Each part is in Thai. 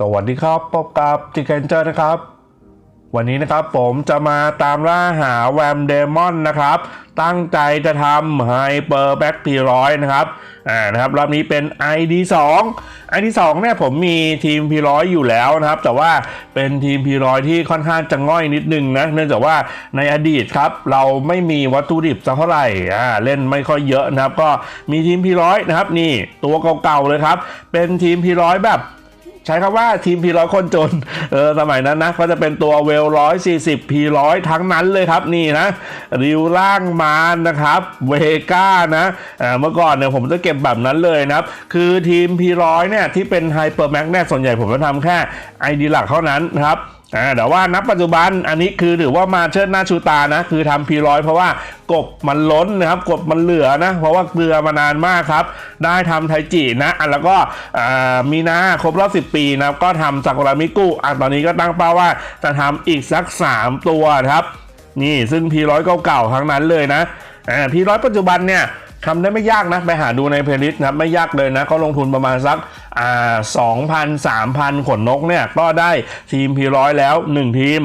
สวัสดีครับพบกับจิเคนเจอร์นะครับ วันนี้นะครับผมจะมาตามล่าหาแวมเดมอนนะครับ ตั้งใจจะทำไฮเปอร์แบ็กพีร้อยนะครับอ่านะครับรอบนี้เป็น ID 2 ID 2เนี่ยผมมีทีม P100 อยอยู่แล้วนะครับ แต่ว่าเป็นทีม P100 ที่ค่อนข้างจะง่อยนิดนึงนะเนื่องจากว่าในอดีตครับ เราไม่มีวัตถุดิบสักเท่าไหร่อ่าเล่นไม่ค่อยเยอะนะครับ ก็มีทีม P100 นะครับนี่ตัวเก่าๆเลยครับ เป็นทีม P100 แบบ ใช้คำว่าทีมพีร้อยคนจนเออสมัยนั้นนะก็จะเป็นตัวเวลร้อยสี่สิบพีร้อยทั้งนั้นเลยครับนี่นะริวล่างมานนะครับเวก้านะเมื่อก่อนเนี่ยผมจะเก็บแบบนั้นเลยนะครับคือทีมพีร้อยเนี่ยที่เป็นไฮเปอร์แม็กเนี่ยส่วนใหญ่ผมจะทำแค่ไอดีหลักเท่านั้นนะครับ อ่าแต่ว่านับปัจจุบันอันนี้คือถือว่ามาเชิดหน้าชูตานะ คือทำพีร้อยเพราะว่ากบมันล้นนะครับกบมันเหลือนะ เพราะว่าเกลือมานานมากครับ ได้ทำไทจินะอะแล้วก็มีนาครบรอบ 10 ปีนะครับก็ทำซากุระมิกุอะตอนนี้ก็ตั้งเป้าว่าจะทำอีกสัก 3 ตัวนะครับ นี่ซึ่งพีร้อยเก่าๆทั้งนั้นเลยนะอ่าพีร้อยปัจจุบันเนี่ย ทำได้ไม่ยากนะ ไปหาดูในเพลย์ลิสต์นะครับ ไม่ยากเลยนะเขาลงทุนประมาณสักอ่าสองพันสามพันขนนกเนี่ย ก็ได้ทีมพีร้อยแล้ว 1 ทีม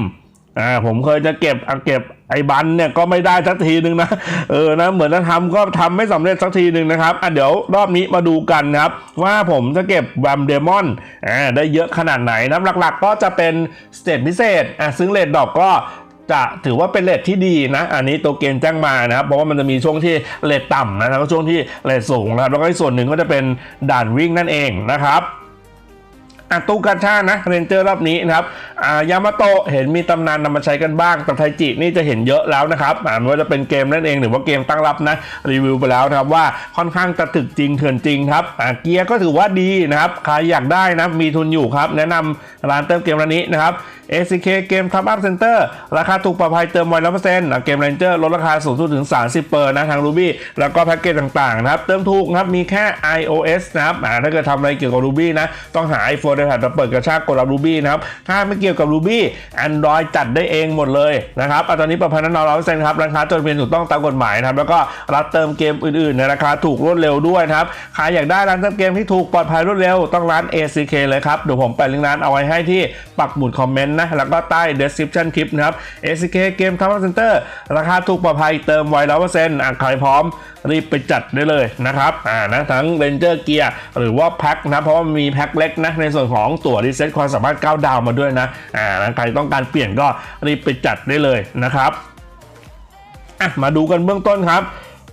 อ่าผมเคยจะเก็บอะเก็บไอ้บันเนี่ยก็ไม่ได้สักทีหนึ่งนะเออนะเหมือนจะทำก็ทำไม่สำเร็จสักทีหนึ่งนะครับอะเดี๋ยวรอบนี้มาดูกันนะครับ ว่าผมจะเก็บแวมเดมอนอ่าได้เยอะขนาดไหนนะหลักๆ ก็จะเป็นสเตตพิเศษอะซึ่งเลดดอกก็ จะถือว่าเป็นเลทที่ดีนะ อันนี้ตัวเกณฑ์แจ้งมานะครับ เพราะว่ามันจะมีช่วงที่เลทต่ำนะแล้วก็ช่วงที่เลทสูงนะครับ แล้วก็อีกส่วนหนึ่งก็จะเป็นด่านวิ่งนั่นเองนะครับอะตูกาชานะเรนเจอร์รอบนี้นะครับอ่ายามาโตเห็นมีตำนานนำมาใช้กันบ้างแต่ไทจินี่จะเห็นเยอะแล้วนะครับอ่าไม่ว่าจะเป็นเกมนั่นเองหรือว่าเกมตั้งรับนะรีวิวไปแล้วนะครับว่าค่อนข้างจะถึกจริงเถื่อนจริงครับอ่าเกียร์ก็ถือว่าดีนะครับใครอยากได้นะมีทุนอยู่ครับ แนะนำร้านเติมเกมร้านนี้นะครับ ACK เกมทับอัพเซ็นเตอร์ราคาถูกปลอดภัยเติมไวร้อยเปอร์เซ็นต์เกมเรนเจอร์ลดราคาสูงสุดถึง 30 เปอร์นะทาง Ruby แล้วก็แพ็กเกจต่างๆนะครับ เติมถูกนะครับ มีแค่ iOS นะครับถ้าเกิดทำอะไรเกี่ยวกับ Ruby นะ ต้องหา iPhone ไอแพดมาเปิดกระชากกดรับ Ruby นะครับ ถ้าไม่เกี่ยวกับ Ruby Android จัดได้เองหมดเลยนะครับอตอนนี้ปลอดภัยแน่นอนร้อยเปอร์เซ็นต์ครับราคาจดทะเบียนถูกต้องตามกฎหมายนะครับแล้วก็รับเติมเกมอื่นๆในราคาถูกรวดเร็วด้วยนะครับใครอยากได้ร้านเติมเกมที่ถูกปลอดภัยรวดเร็วต้องร้าน ACK เลยครับเดี๋ยวผมแปะลิงก์ร้านเอาไว้ให้ที่ปักหมุดคอมเมนต์นะ แล้วก็ใต้ description คลิปนะครับ ACK เกมทัพเซ็นเตอร์ราคาถูกปลอดภัยเติมไวร้อยเปอร์เซ็นต์ใครพร้อมรีบไปจัดได้เลยนะครับอ่านะทั้ง Ranger Gear หรือว่าแพ็คนะ เพราะว่ามีแพ็คเล็กนะในส่วนของตั๋วรีเซ็ตความสามารถ9ดาวมาด้วยนะอ่านะใครต้องการเปลี่ยนก็รีบไปจัดได้เลยนะครับอะมาดูกันเบื้องต้นครับ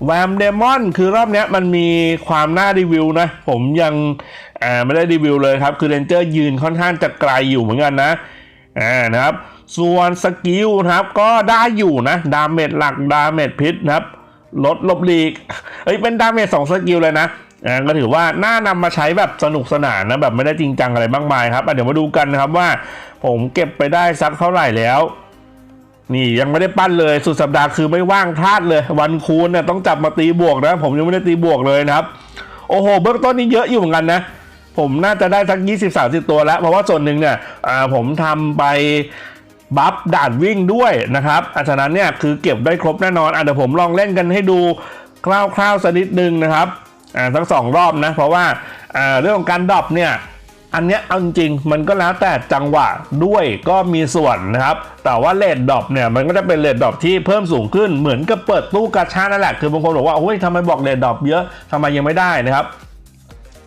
แวมเดมอนคือรอบนี้มันมีความน่ารีวิวนะ ผมยังไม่ได้รีวิวเลยครับ คือเรนเจอร์ยืนค่อนข้างจะไกลอยู่เหมือนกันนะ อ่านะครับ ส่วนสกิลนะครับ ก็ได้อยู่นะดาเมจหลักดาเมจพิษนะครับลดลบลีกเอ้ยเป็นดาเมจสองสกิลเลยนะอ่าก็ถือว่าน่านำมาใช้แบบสนุกสนานนะแบบไม่ได้จริงจังอะไรมากมายครับเดี๋ยวมาดูกันนะครับว่า ผมเก็บไปได้สักเท่าไหร่แล้วนี่ยังไม่ได้ปั้นเลยสุดสัปดาห์คือไม่ว่างพลาดเลย วันคูณเนี่ยต้องจับมาตีบวกนะ ผมยังไม่ได้ตีบวกเลยนะครับ โอ้โห เบื้องต้นนี่เยอะอยู่เหมือนกันนะ ผมน่าจะได้สัก 20 30 ตัวแล้ว เพราะว่าส่วนหนึ่งเนี่ยผมทำไปบัฟด่านวิ่งด้วยนะครับอาฉะนั้นเนี่ยคือเก็บได้ครบแน่นอนอะเดี๋ยวผมลองเล่นกันให้ดูคร่าวๆสักนิดนึงนะครับอ่าทั้งสองรอบนะ เพราะว่าอ่าเรื่องของการดรอปเนี่ยอันเนี้ยเอาจริงมันก็แล้วแต่จังหวะด้วยก็มีส่วนนะครับ แต่ว่าเลดดรอปเนี่ยมันก็จะเป็นเลดดรอปที่เพิ่มสูงขึ้นเหมือนกับเปิดตู้กาชานั่นแหละคือบางคนบอกว่าโอ้ยทำไมบอกเลดดรอปเยอะทำไมยังไม่ได้นะครับ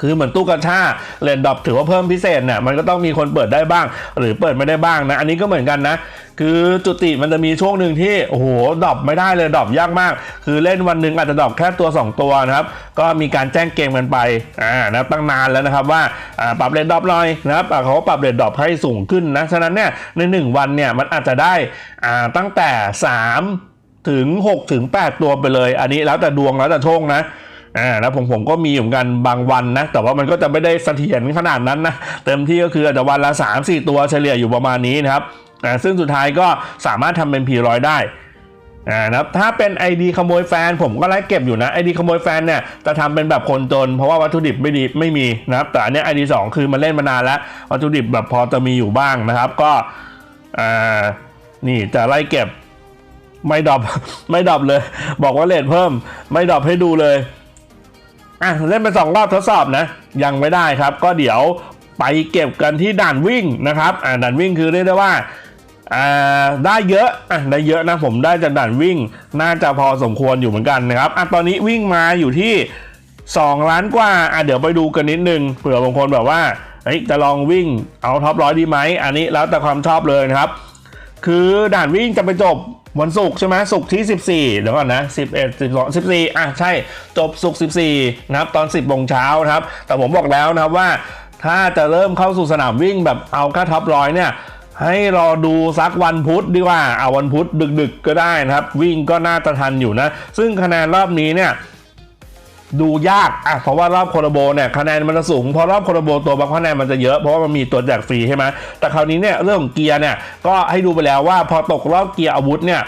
คือเหมือนตู้กระชาเลนดรอปถือว่าเพิ่มพิเศษเนี่ยมันก็ต้องมีคนเปิดได้บ้าง หรือเปิดไม่ได้บ้างนะ อันนี้ก็เหมือนกันนะ คือจุติมันจะมีช่วงหนึ่งที่โอ้โหดรอปไม่ได้เลยดรอปยากมาก คือเล่นวันหนึ่งอาจจะดรอปแค่ตัว 2 ตัวนะครับ ก็มีการแจ้งเกมกันไปอ่านะตั้งนานแล้วนะครับว่าปรับเลนดรอปหน่อยนะครับเขาปรับเลนดรอปให้สูงขึ้นนะฉะนั้นเนี่ยใน 1 วันเนี่ยมันอาจจะได้อ่าตั้งแต่ 3 ถึง6ถึง8ตัวไปเลย อันนี้แล้วแต่ดวงแล้วแต่โชคนะ อ่าแล้วผมผมก็มีเหมือนกันบางวันนะ แต่ว่ามันก็จะไม่ได้เสถียรขนาดนั้นนะ เต็มที่ก็คืออาจจะวันละ 3 4 ตัวเฉลี่ยอยู่ประมาณนี้นะครับอ่าซึ่งสุดท้ายก็สามารถทำเป็น P100 ได้อ่านะครับถ้าเป็น ID ขโมยแฟน ผมก็ไล่เก็บอยู่นะ ID ขโมยแฟนเนี่ยจะทำเป็นแบบคนจน เพราะว่าวัตถุดิบไม่ดีไม่มีนะครับแต่อันนี้ย ID 2 คือมันเล่นมานานแล้ว วัตถุดิบแบบพอจะมีอยู่บ้างนะครับ ก็อ่านี่จะไล่เก็บไม่ดรอปไม่ดรอปเลย บอกว่าเลทเพิ่ม ไม่ดรอปให้ดูเลย อะเล่นไปสองรอบทดสอบนะ ยังไม่ได้ครับ ก็เดี๋ยวไปเก็บกันที่ด่านวิ่งนะครับอ่าด่านวิ่งคือเรียกได้ว่าอ่าได้เยอะอะได้เยอะนะผมได้จากด่านวิ่ง น่าจะพอสมควรอยู่เหมือนกันนะครับอะตอนนี้วิ่งมาอยู่ที่ 2 ล้านกว่าอะเดี๋ยวไปดูกันนิดนึงเผื่อบางคนแบบว่าเฮ้ยจะลองวิ่งเอาท็อปร้อยดีไหมอันนี้แล้วแต่ความชอบเลยนะครับ คือด่านวิ่งจะไปจบวันศุกร์ใช่ไหมศุกร์ที่ 14 เดี๋ยวก่อนนะ 11 12 14 อะ ใช่ จบศุกร์14 นะครับ ตอน 10โมงเช้านะครับ แต่ผมบอกแล้วนะครับว่า ถ้าจะเริ่มเข้าสู่สนามวิ่งแบบเอาค่าท็อปร้อยเนี่ย ให้รอดูสักวันพุธดีกว่า เอาวันพุธดึกๆก็ได้นะครับ วิ่งก็น่าจะทันอยู่นะ ซึ่งคะแนนรอบนี้เนี่ย ดูยากอะเพราะว่ารอบโคโรโบเนี่ยคะแนนมันจะสูงเพราะรอบโคโรโบตัวบางคะแนนมันจะเยอะเพราะว่ามันมีตัวแจกฟรีใช่ไหมแต่คราวนี้เนี่ยเรื่องของเกียร์เนี่ยก็ให้ดูไปแล้วว่าพอตกรอบเกียร์อาวุธเนี่ย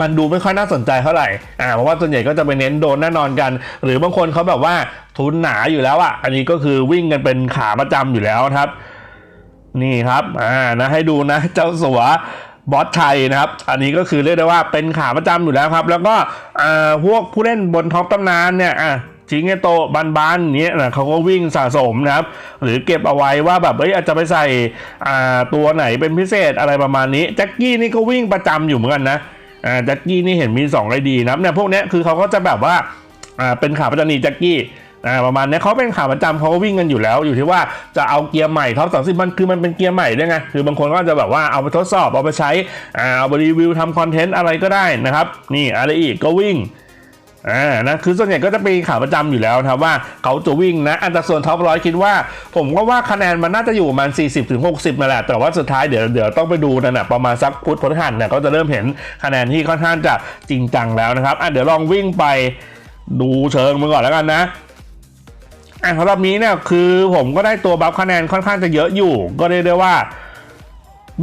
มันดูไม่ค่อยน่าสนใจเท่าไหร่ อ่า เพราะว่าส่วนใหญ่ก็จะไปเน้นโดนแน่นอนกัน หรือบางคนเขาแบบว่าทุนหนาอยู่แล้วอะ อันนี้ก็คือวิ่งกันเป็นขาประจำอยู่แล้วครับ นี่ครับ อ่า นะให้ดูนะ เจ้าสัว บอสไทยนะครับ อันนี้ก็คือเรียกได้ว่าเป็นขาประจำอยู่แล้วครับ แล้วก็พวกผู้เล่นบนท็อปตำนานเนี่ยอะจิงเงโตบันบานๆเนี้ยนะเขาก็วิ่งสะสมนะครับ หรือเก็บเอาไว้ว่าแบบเอ้ยอาจจะไปใส่ตัวไหนเป็นพิเศษอะไรประมาณนี้แจ็คกี้นี่ก็วิ่งประจำอยู่เหมือนกันนะแจ็คกี้นี่เห็นมี2ไอดีนะครับเนี่ยพวกเนี้ยคือเขาก็จะแบบว่าอ่าเป็นขาประจำนีแจ็คกี้ อ่าประมาณนี้เขาเป็นขาประจำเขาก็วิ่งกันอยู่แล้ว อยู่ที่ว่าจะเอาเกียร์ใหม่ท็อปสามสิบมันคือมันเป็นเกียร์ใหม่ด้วยไงคือบางคนก็จะแบบว่าเอาไปทดสอบเอาไปใช้อ่าเอาไปรีวิวทำคอนเทนต์อะไรก็ได้นะครับ นี่อะไรอีกก็วิ่งอ่านะคือส่วนใหญ่ก็จะเป็นขาประจำอยู่แล้วนะครับว่าเขาจะวิ่งนะอันแต่ส่วนท็อปร้อยคิดว่า ผมก็ว่าคะแนนมันน่าจะอยู่ประมาณ 40-60ถึง60นั่นแหละแต่ว่าสุดท้ายเดี๋ยวเดี๋ยวต้องไปดูนั่นนะประมาณสักพุธพฤหัสเนี่ยก็จะเริ่มเห็นคะแนนที่ค่อนข้างจะจริงจังแล้วนะครับอะเดี๋ยวลองวิ่งไปดูเชิงมันก่อนแล้วกันนะ อะสำหรับนี้เนี่ยคือผมก็ได้ตัวบัฟคะแนนค่อนข้างจะเยอะอยู่ ก็เรียกได้ว่า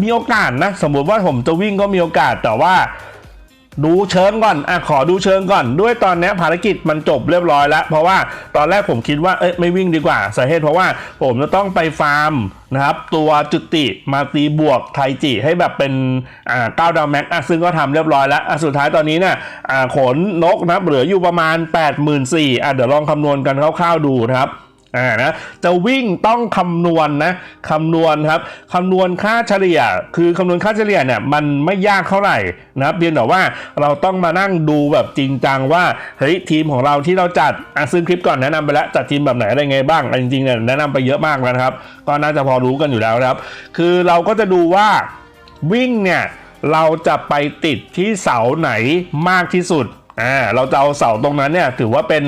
มีโอกาสนะ สมมุติว่าผมจะวิ่งก็มีโอกาสแต่ว่า ดูเชิงก่อนอะขอดูเชิงก่อน ด้วยตอนนี้ภารกิจมันจบเรียบร้อยแล้ว เพราะว่าตอนแรกผมคิดว่าเอ้ยไม่วิ่งดีกว่าสาเหตุเพราะว่าผมจะต้องไปฟาร์มนะครับตัวจุติมาตีบวกไทจิให้แบบเป็นอ่าเก้าดาวแม็กอะซึ่งก็ทำเรียบร้อยแล้วอะสุดท้ายตอนนี้เนี่ยอ่าขนนกนะครับเหลืออยู่ประมาณ 8 4 0 0 0อะเดี๋ยวลองคำนวณกันคร่าวๆดูนะครับ อ่านะจะวิ่งต้องคำนวณนะคำนวณครับคำนวณค่าเฉลี่ย คือคำนวณค่าเฉลี่ยเนี่ยมันไม่ยากเท่าไหร่นะเพียงแต่ว่าเราต้องมานั่งดูแบบจริงจังว่าเฮ้ยทีมของเราที่เราจัดอะซึ่งคลิปก่อนแนะนำไปแล้วจัดทีมแบบไหนอะไรไงบ้างอะจริงๆเนี่ยแนะนำไปเยอะมากแล้วครับ ก็น่าจะพอรู้กันอยู่แล้วครับ คือเราก็จะดูว่าวิ่งเนี่ยเราจะไปติดที่เสาไหนมากที่สุด อ่าเราจะเอาเสาตรงนั้นเนี่ยถือว่าเป็น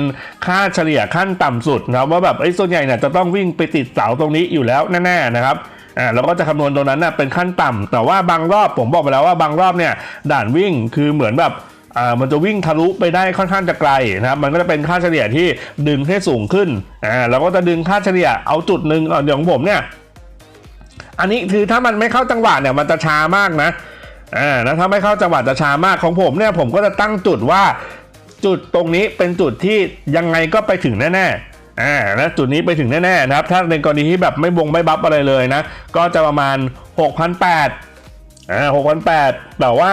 ค่าเฉลี่ยขั้นต่ำสุดนะครับว่าแบบไอ้ส่วนใหญ่เนี่ยจะต้องวิ่งไปติดเสาตรงนี้อยู่แล้วแน่ๆนะครับอ่าเราก็จะคำนวณตรงนั้นน่ะเป็นขั้นต่ำแต่ว่าบางรอบผมบอกไปแล้วว่าบางรอบเนี่ยด่านวิ่งคือเหมือนแบบอ่ามันจะวิ่งทะลุไปได้ค่อนข้างจะไกลนะครับมันก็จะเป็นค่าเฉลี่ยที่ดึงให้สูงขึ้นอ่าเราก็จะดึงค่าเฉลี่ยเอาจุดหนึ่งอะอย่างของผมเนี่ยอันนี้คือถ้ามันไม่เข้าจังหวะเนี่ยมันจะช้ามากนะ อ่านะถ้าไม่เข้าจังหวะจะช้ามากของผมเนี่ยผมก็จะตั้งจุดว่า จุดตรงนี้เป็นจุดที่ยังไงก็ไปถึงแน่ๆอ่านะจุดนี้ไปถึงแน่ๆนะครับ ถ้าในกรณีที่แบบไม่บงไม่บัฟอะไรเลยนะ ก็จะประมาณ 6,800อ่า6,800แต่ว่า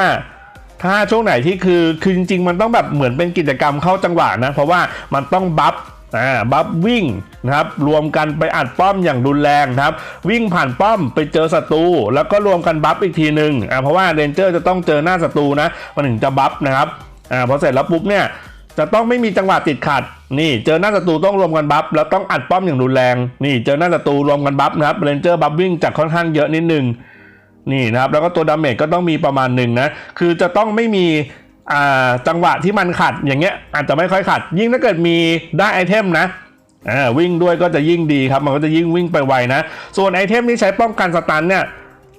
ถ้าช่วงไหนที่คือคือจริงๆ มันต้องแบบเหมือนเป็นกิจกรรมเข้าจังหวะนะ เพราะว่ามันต้องบัฟอ่าบัฟวิ่ง นะครับรวมกันไปอัดป้อมอย่างรุนแรงนะครับ วิ่งผ่านป้อมไปเจอศัตรูแล้วก็รวมกันบัฟอีกทีหนึ่งอ่าเพราะว่าเรนเจอร์จะต้องเจอหน้าศัตรูนะมันถึงจะบัฟนะครับอ่าพอเสร็จแล้วปุ๊บเนี่ยจะต้องไม่มีจังหวะติดขัด นี่เจอหน้าศัตรูต้องรวมกันบัฟแล้วต้องอัดป้อมอย่างรุนแรง นี่เจอหน้าศัตรูรวมกันบัฟนะครับเรนเจอร์บัฟวิ่งจากค่อนข้างเยอะนิดนึงนี่นะครับแล้วก็ตัวดาเมจก็ต้องมีประมาณหนึ่งนะคือจะต้องไม่มีอ่าจังหวะที่มันขัดอย่างเงี้ยอาจจะไม่ค่อยขัด ยิ่งถ้าเกิดมีได้ไอเทมนะ อ่าวิ่งด้วยก็จะยิ่งดีครับมันก็จะยิ่งวิ่งไปไวนะ ส่วนไอเทมที่ใช้ป้องกันสตันเนี่ย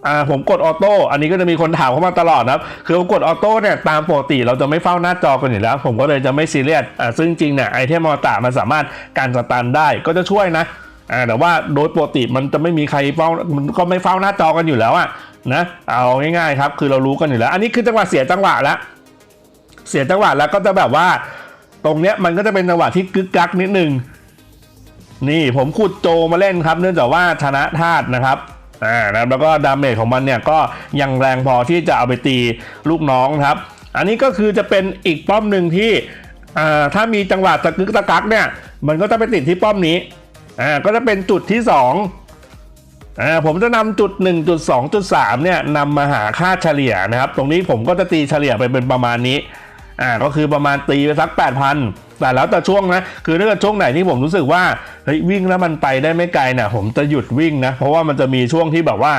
อ่าผมกดออโต้อันนี้ก็จะมีคนถามเข้ามาตลอดนะครับคือผมกดออโต้เนี่ยตามปกติเราจะไม่เฝ้าหน้าจอกันอยู่แล้ว ผมก็เลยจะไม่ซีเรียสอ่าซึ่งจริงเนี่ยไอเทมออตามันสามารถการสตันได้ก็จะช่วยนะอ่าแต่ว่าโดยปกติมันจะไม่มีใครเฝ้ามันก็ไม่เฝ้าหน้าจอกันอยู่แล้วอะนะเอาง่ายๆครับคือเรารู้กันอยู่แล้ว อันนี้คือจังหวะเสียจังหวะแล้วเสียจังหวะแล้วก็จะแบบว่า ตรงเนี้ยมันก็จะเป็นจังหวะที่กึกกักนิดนึง นี่ผมขุดโจมาเล่นครับ เนื่องจากว่าชนะธาตุนะครับอ่านะครับแล้วก็ดาเมจของมันเนี่ยก็ยังแรงพอที่จะเอาไปตีลูกน้องครับ อันนี้ก็คือจะเป็นอีกป้อมหนึ่งที่อ่าถ้ามีจังหวะตะกึกตะกักเนี่ยมันก็จะไปติดที่ป้อมนี้อ่าก็จะเป็นจุดที่สองอ่าผมจะนำจุด 1 จุด 2 จุด 3เนี่ยนำมาหาค่าเฉลี่ยนะครับ ตรงนี้ผมก็จะตีเฉลี่ยไปเป็นประมาณนี้ อ่าก็คือประมาณตีไปสัก 8,000 แต่แล้วแต่ช่วงนะ คือถ้าเกิดช่วงไหนที่ผมรู้สึกว่าเฮ้ยวิ่งแล้วมันไปได้ไม่ไกลเนี่ยผมจะหยุดวิ่งนะ เพราะว่ามันจะมีช่วงที่แบบว่า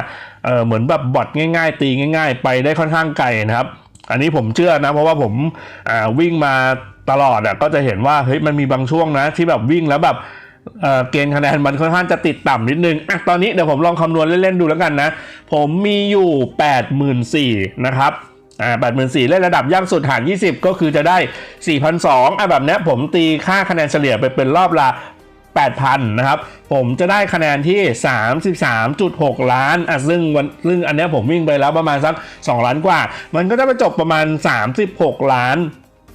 เออเหมือนแบบบอทง่าย ๆ ตีง่าย ๆ ไปได้ค่อนข้างไกลนะครับ อันนี้ผมเชื่อนะ เพราะว่าผมอ่าวิ่งมาตลอดอะก็จะเห็นว่าเฮ้ยมันมีบางช่วงนะ ที่แบบวิ่งแล้วแบบเออเกณฑ์คะแนนมันค่อนข้างจะติดต่ำนิดนึงอะตอนนี้เดี๋ยวผมลองคำนวณเล่น ๆ ดูแล้วกันนะ ผมมีอยู่ 84,000นะครับ อ่า84,000เล่นระดับยากสุดหาร 20 ก็คือจะได้ 4,200อะแบบนี้ผมตีค่าคะแนนเฉลี่ยไปเป็นรอบละ8,000 นะครับ ผมจะได้คะแนนที่ 33.6 ล้านอะซึ่งวันซึ่งอันนี้ผมวิ่งไปแล้วประมาณสัก 2 ล้านกว่า มันก็จะไปจบประมาณ 36 ล้าน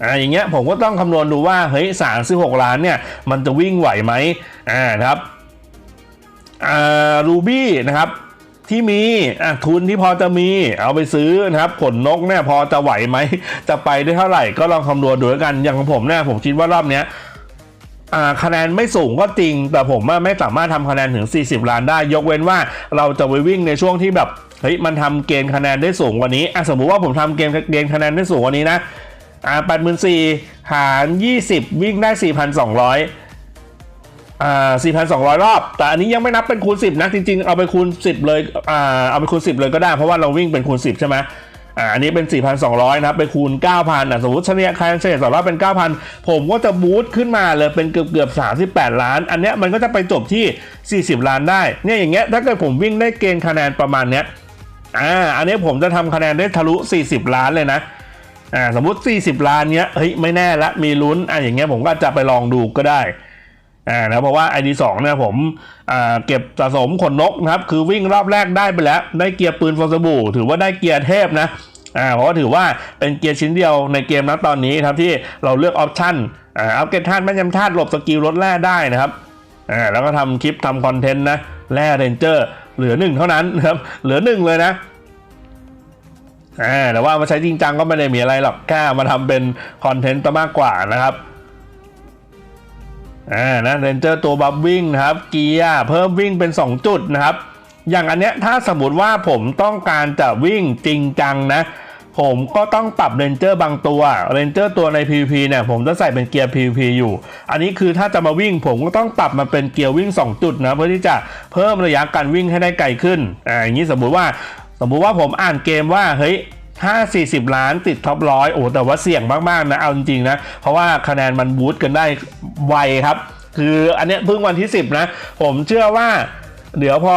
อ่าอย่างเงี้ยผมก็ต้องคำนวณดูว่าเฮ้ย 36 ล้านเนี่ย มันจะวิ่งไหวไหมอ่านะครับอ่ารูบี้นะครับ ที่มีอะทุนที่พอจะมี เอาไปซื้อนะครับขนนกเนี่ยพอจะไหวไหม จะไปได้เท่าไหร่ก็ลองคำนวณดูแล้วกัน อย่างของผมเนี่ยผมคิดว่ารอบเนี้ยคะแนนไม่สูงก็จริง แต่ผมว่าไม่สามารถทำคะแนนถึง 40 ล้านได้ ยกเว้นว่าเราจะไปวิ่งในช่วงที่แบบเฮ้ยมันทำเกณฑ์คะแนนได้สูงกว่านี้อะสมมุติว่าผมทำเกณฑ์เกณฑ์คะแนนได้สูงกว่านี้นะอ่าแปดหมื่นสี่หารยี่สิบวิ่งได้สี่พันส องร้อยอ่าสี่พันสองร้อบ แต่อันนี้ยังไม่นับเป็นคูณสิบนะ จริงๆ เอาไปคูณสิบเลย อ่า เอาไปคูณสิบเลยก็ได้ เพราะว่าเราวิ่งเป็นคูณสิบใช่ไหมอ่า อันนี้เป็น 4,200 นะครับ ไปคูณ 9,000อะสมมติเฉลี่ยคะแนนเฉลี่ยต่อรอบเป็น 9,000 ผมก็จะบูตขึ้นมาเลยเป็นเกือบเกือบๆ38 ล้าน อันเนี้ยมันก็จะไปจบที่ 40 ล้านได้ เนี่ยอย่างเงี้ย ถ้าเกิดผมวิ่งได้เกณฑ์คะแนนประมาณเนี้ย อ่า อันนี้ผมจะทำคะแนนได้ทะลุ 40 ล้านเลยนะอ่าสมมุติ 40 ล้านเนี้ย เฮ้ย ไม่แน่ละ มีลุ้น อะอย่างเงี้ยผมก็จะไปลองดูก็ได้ อ่านะเพราะว่า ID 2 เนี่ยผมอ่าเก็บสะสมขนนกนะครับ คือวิ่งรอบแรกได้ไปแล้ว ได้เกียร์ปืนฟอสบู่ ถือว่าได้เกียร์เทพนะอ่าเพราะว่าถือว่าเป็นเกียร์ชิ้นเดียวในเกมนะตอนนี้ครับที่เราเลือกออปชั่นอ่าอัปเกรดธาตุแม่ยำธาตุหลบสกิลลดแร่ได้นะครับอ่าแล้วก็ทำคลิปทำคอนเทนต์นะแร่เรนเจอร์เหลือหนึ่งเท่านั้นนะครับเหลือหนึ่งเลยนะอ่าแต่ว่ามาใช้จริงจังก็ไม่ได้มีอะไรหรอกแค่เอามาทำเป็นคอนเทนต์มากกว่านะครับ อ่านะเรนเจอร์ตัวบัฟวิ่งนะครับเกียร์เพิ่มวิ่งเป็น 2 จุดนะครับ อย่างอันเนี้ยถ้าสมมติว่าผมต้องการจะวิ่งจริงจังนะผมก็ต้องปรับเรนเจอร์บางตัวเรนเจอร์ตัวใน PVP เนี่ยผมจะใส่เป็นเกียร์ PVP อยู่ อันนี้คือถ้าจะมาวิ่งผมก็ต้องปรับมาเป็นเกียร์วิ่ง 2 จุดนะเพื่อที่จะเพิ่มระยะการวิ่งให้ได้ไกลขึ้นอ่าอย่างนี้สมมุติว่าสมมุติว่าผมอ่านเกมว่าเฮ้ย ถ้า40 ล้านติดท็อปร้อยโอ้แต่ว่าเสี่ยงมาก ๆ นะ เอาจริง ๆ นะ เพราะว่าคะแนนมันบูสต์กันได้ไวครับ คืออันเนี้ยเพิ่งวันที่ 10 นะ ผมเชื่อว่า เดี๋ยวพอ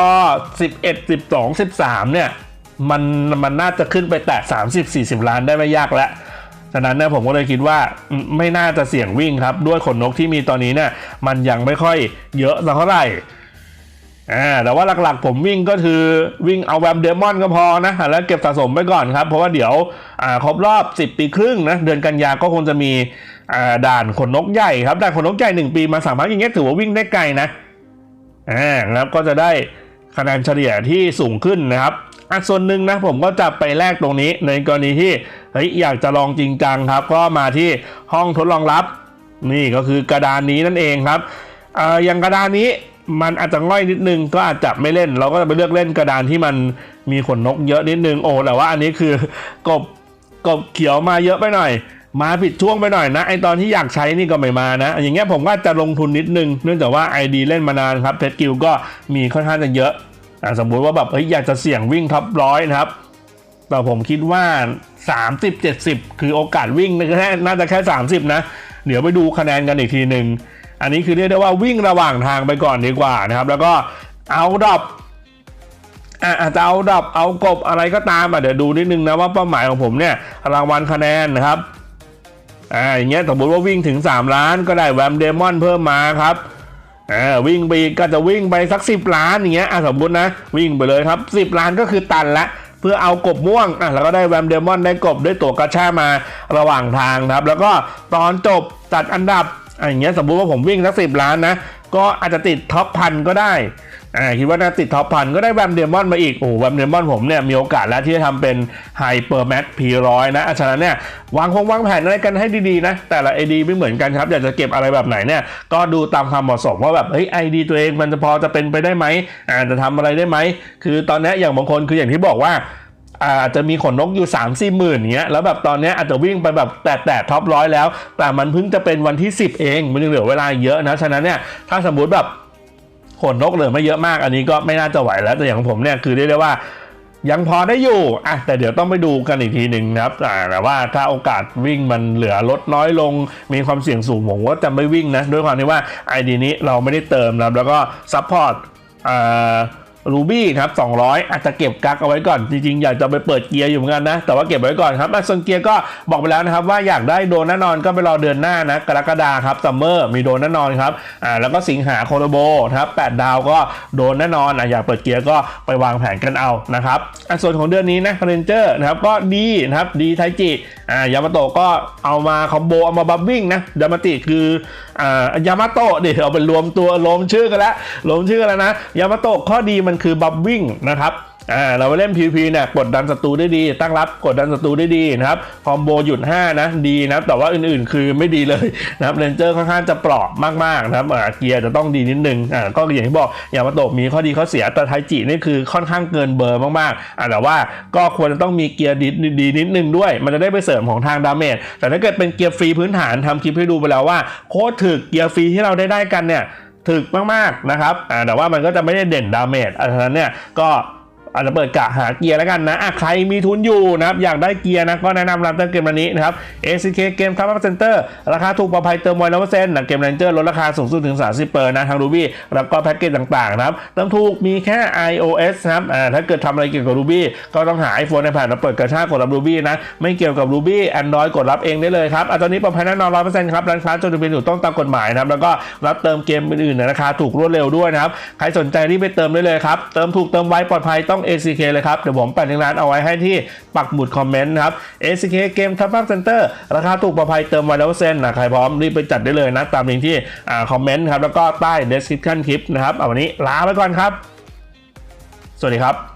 11 12 13 เนี่ย มันมันน่าจะขึ้นไปแตะ 30 40 ล้านได้ไม่ยากแล้วฉะนั้นเนี่ยผมก็เลยคิดว่าไม่น่าจะเสี่ยงวิ่งครับ ด้วยขนนกที่มีตอนนี้เนี่ยมันยังไม่ค่อยเยอะสักเท่าไหร่ อ่าแต่ว่าหลักๆผมวิ่งก็คือวิ่งเอาแวมเดมอนก็พอนะ แล้วเก็บสะสมไปก่อนครับ เพราะว่าเดี๋ยวอ่าครบรอบ 10 ปีครึ่งนะ เดือนกันยาก็คงจะมีอ่าด่านขนนกใหญ่ครับ ด่านขนนกใหญ่ 1 ปีมาสามพันอย่างเงี้ยถือว่าวิ่งได้ไกลนะอ่าแล้วก็จะได้คะแนนเฉลี่ยที่สูงขึ้นนะครับอะส่วนหนึ่งนะผมก็จะไปแลกตรงนี้ในกรณีที่เฮ้ยอยากจะลองจริงจังครับ ก็มาที่ห้องทดลองลับ นี่ก็คือกระดานนี้นั่นเองครับอ่าอย่างกระดานนี้ มันอาจจะง่อยนิดนึงก็อาจจะไม่เล่น เราก็จะไปเลือกเล่นกระดานที่มันมีขนนกเยอะนิดนึงโอ้แต่ว่าอันนี้คือกบกบเขียวมาเยอะไปหน่อย มาผิดช่วงไปหน่อยนะไอตอนที่อยากใช้นี่ก็ไม่มานะ อย่างเงี้ยผมก็จะลงทุนนิดนึงเนื่องจากว่า ID เล่นมานานครับเพชรกิลก็มีค่อนข้างจะเยอะอ่าสมมุติว่าแบบเฮ้ยอยากจะเสี่ยงวิ่งท็อปร้อยนะครับแต่ผมคิดว่า 30 70 คือโอกาสวิ่งนะแค่น่าจะแค่ 30 นะ เดี๋ยวไปดูคะแนนกันอีกทีหนึ่ง อันนี้คือเรียกได้ว่าวิ่งระหว่างทางไปก่อนดีกว่านะครับ แล้วก็เอาดรอปอาจจะเอาดรอปเอากบอะไรก็ตามอะเดี๋ยวดูนิดนึงนะว่าเป้าหมายของผมเนี่ยรางวัลคะแนนนะครับอ่าอย่างเงี้ยสมมติว่าวิ่งถึง 3 ล้านก็ได้แวมเดมอนเพิ่มมาครับอ่าวิ่งไปก็จะวิ่งไปสัก 10 ล้านอย่างเงี้ยอะสมมตินะวิ่งไปเลยครับ 10 ล้านก็คือตันละเพื่อเอากบม่วงอะแล้วก็ได้แวมเดมอนได้กบได้ตัวกระชามาระหว่างทางครับ แล้วก็ตอนจบจัดอันดับ อะอย่างเงี้ยสมมุติว่าผมวิ่งสักสิบล้านนะ ก็อาจจะติดท็อปพันก็ได้อ่าคิดว่าน่าติดท็อปพันก็ได้แวมเดมอนมาอีก โอ้แวมเดมอนผมเนี่ยมีโอกาสแล้วที่จะทำเป็นไฮเปอร์แม็กพีร้อยนะอะฉะนั้นเนี่ยวางคงวางแผนอะไรกันให้ดีๆนะ แต่ละ ID ไม่เหมือนกันครับ อยากจะเก็บอะไรแบบไหนเนี่ยก็ดูตามความเหมาะสมว่าแบบเฮ้ยไอดีตัวเองมันจะพอจะเป็นไปได้ไหมอ่าจะทำอะไรได้ไหมคือตอนนี้อย่างบางคนคืออย่างที่บอกว่า อาจจะมีขนนกอยู่3 4มสี่หมื่นเงี้ยแล้วแบบตอนนี้อาจจะวิ่งไปแบบแตะแตะท็อปร้อยแล้ว แต่มันเพิ่งจะเป็นวันที่ 10 เอง มันยังเหลือเวลาเยอะนะ ฉะนั้นเนี่ยถ้าสมมติแบบขนนกเหลือไม่เยอะมาก อันนี้ก็ไม่น่าจะไหวแล้วแต่อย่างของผมเนี่ยคือเรียกได้ว่ายังพอได้อยู่อะแต่เดี๋ยวต้องไปดูกันอีกทีหนึ่งนะครับแต่ว่าถ้าโอกาสวิ่งมันเหลือลดน้อยลง มีความเสี่ยงสูงผมว่าจะไม่วิ่งนะ ด้วยความที่ว่า ID นี้เราไม่ได้เติมนะแล้วก็ซัพพอร์ตอ่า รูบี้ครับ200 อาจจะเก็บกักเอาไว้ก่อน จริงๆ อยากจะไปเปิดเกียร์อยู่เหมือนกันนะ แต่ว่าเก็บไว้ก่อนครับส่วนเกียร์ก็บอกไปแล้วนะครับว่าอยากได้โดนแน่นอนก็ไปรอเดือนหน้านะ กรกฎาครับซัมเมอร์มีโดนแน่นอนครับ อ่า แล้วก็สิงหาโคโลโบครับ8ดาวก็โดนแน่นอนอะอยากเปิดเกียร์ก็ไปวางแผนกันเอานะครับอะส่วนของเดือนนี้นะเรนเจอร์นะครับก็ดีนะครับดีไทจิ อ่ายามาโตะก็เอามาคอมโบเอามาบับบิ้งนะยามาติคืออ่ายามาโตะเดี๋ยวเอาไปรวมตัวรวมชื่อกันแล้วรวมชื่อกันแล้วนะยามาโตะข้อดีมันันคือบับบิ้งนะครับอ่าเราเล่น PVP เนี่ยกดดันศัตรูได้ดี ตั้งรับกดดันศัตรูได้ดีนะครับคอมโบหยุด 5 นะดีนะแต่ว่าอื่นๆ คือไม่ดีเลยนะครับเรนเจอร์ค่อนข้างจะเปราะมากๆนะครับอ่าเกียร์จะต้องดีนิดนึงอ่าก็อย่างที่บอกอย่ามาโตะมีข้อดีข้อเสียแต่ไทจินี่คือค่อนข้างเกินเบอร์มากๆอ่าแต่ว่าก็ควรจะต้องมีเกียร์ดีดีนิดนึงด้วย มันจะได้ไปเสริมของทางดาเมจแต่ถ้าเกิดเป็นเกียร์ฟรีพื้นฐานทำคลิปให้ดูไปแล้วว่าโคตรถึกเกียร์ฟรีที่เราได้ได้กันเนี่ย ถึกมากๆนะครับแต่ว่ามันก็จะไม่ได้เด่นดาเมจอันนั้นเนี่ยก็ อาจจะเปิดกะหาเกียร์แล้วกันนะใครมีทุนอยู่นะครับ อยากได้เกียร์นะ ก็แนะนำร้านเติมเกมวันนี้นะครับ ACK เกมทัพเซ็นเตอร์ราคาถูกปลอดภัยเติมไวร้อยเปอร์เซ็นต์นะเกมเรนเจอร์ลดราคาสูงสุดถึง 30เปอร์นะทางรูบี้แล้วก็แพ็กเกจต่างๆนะครับเติมถูกมีแค่ iOS นะครับอ่าถ้าเกิดทำอะไรเกี่ยวกับ Ruby ก็ต้องหา iPhone iPad มาเปิดกระชากกดรับ Ruby นะไม่เกี่ยวกับ Ruby Android กดรับเองได้เลยครับอะตอนนี้ปลอดภัยแน่นอนร้อยเปอร์เซ็นต์ครับร้านค้าจดทะเบียนถูกต้องตามกฎหมายนะครับแล้วก็รับเติมเกมอื่นๆในราคาถูกรวดเร็วด้วยนะครับใครสนใจรีบไปเติมได้เลยครับเติมถูกเติมไวปลอดภัยต้อง ACK เลยครับ เดี๋ยวผมแปะลิงก์ร้านเอาไว้ให้ที่ปักหมุดคอมเมนต์นะครับ ACK เกมทัพพักเซ็นเตอร์ราคาถูกปลอดภัยเติมไวร้อยเปอร์เซ็นต์นะใครพร้อมรีบไปจัดได้เลยนะ ตามลิงก์ที่คอมเมนต์ครับแล้วก็ใต้ description คลิปนะครับเอาวันนี้ลาไปก่อนครับ สวัสดีครับ